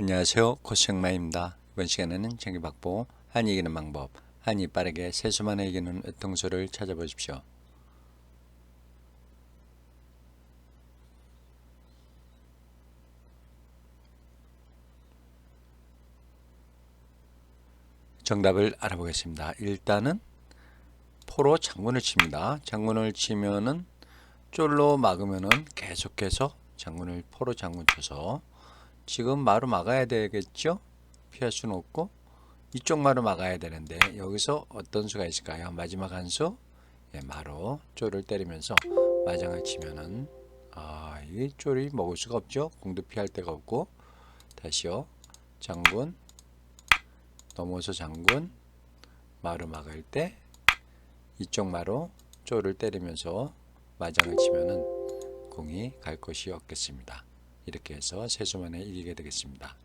안녕하세요. 코스형마입니다. 이번 시간에는 정기박보 한이 이기는 방법, 한이 빠르게 세수만에 이기는 의통수를 찾아보십시오. 정답을 알아보겠습니다. 일단은 포로 장군을 칩니다. 장군을 치면은 쫄로 막으면은 계속해서 장군을 포로 장군 쳐서 지금 마루 막아야 되겠죠? 피할 수는 없고 이쪽 마루 막아야 되는데 여기서 어떤 수가 있을까요? 마지막 한 수, 예, 마루 쫄을 때리면서 마장을 치면은 아, 이 쫄이 먹을 수가 없죠? 공도 피할 데가 없고 다시요. 장군 넘어서 장군 마루 막을 때 이쪽 마루 쫄을 때리면서 마장을 치면은 공이 갈 곳이 없겠습니다. 이렇게 해서 세수만에 이기게 되겠습니다.